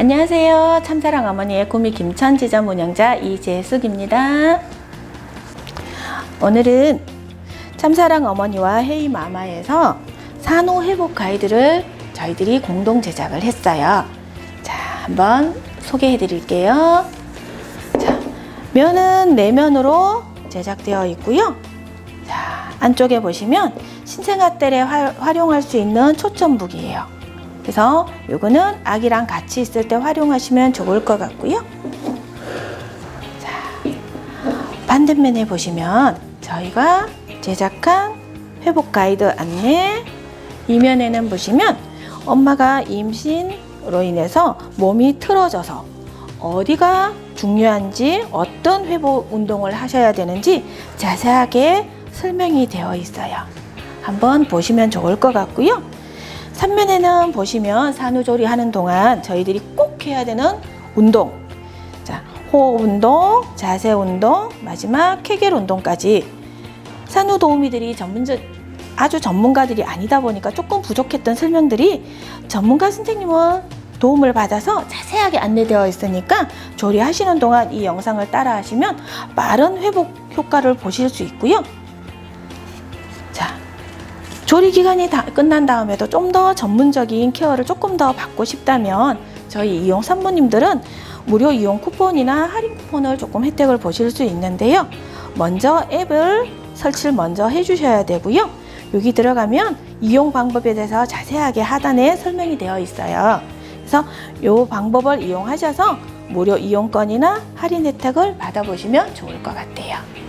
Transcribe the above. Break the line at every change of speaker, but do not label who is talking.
안녕하세요. 참사랑 어머니의 구미 김천 지점 운영자 이재숙입니다. 오늘은 참사랑 어머니와 헤이 마마에서 산후 회복 가이드를 저희들이 공동 제작을 했어요. 자, 한번 소개해 드릴게요. 자, 면은 내면으로 제작되어 있고요. 자, 안쪽에 보시면 신생아 때 활용할 수 있는 초점 북이에요. 그래서 요거는 아기랑 같이 있을 때 활용하시면 좋을 것 같고요. 자, 반대면에 보시면 저희가 제작한 회복 가이드 안내 이면에는 보시면 엄마가 임신으로 인해서 몸이 틀어져서 어디가 중요한지 어떤 회복 운동을 하셔야 되는지 자세하게 설명이 되어 있어요. 한번 보시면 좋을 것 같고요. 3면에는 보시면 산후조리 하는 동안 저희들이 꼭 해야 되는 운동. 자, 호흡 운동, 자세 운동, 마지막 케겔 운동까지 산후 도우미들이 전문적 아주 전문가들이 아니다 보니까 조금 부족했던 설명들이 전문가 선생님은 도움을 받아서 자세하게 안내되어 있으니까 조리하시는 동안 이 영상을 따라 하시면 빠른 회복 효과를 보실 수 있고요. 자, 조리 기간이 다 끝난 다음에도 좀 더 전문적인 케어를 조금 더 받고 싶다면 저희 이용 산모님들은 무료 이용 쿠폰이나 할인 쿠폰을 조금 혜택을 보실 수 있는데요. 먼저 앱을 설치를 먼저 해주셔야 되고요. 여기 들어가면 이용 방법에 대해서 자세하게 하단에 설명이 되어 있어요. 그래서 이 방법을 이용하셔서 무료 이용권이나 할인 혜택을 받아보시면 좋을 것 같아요.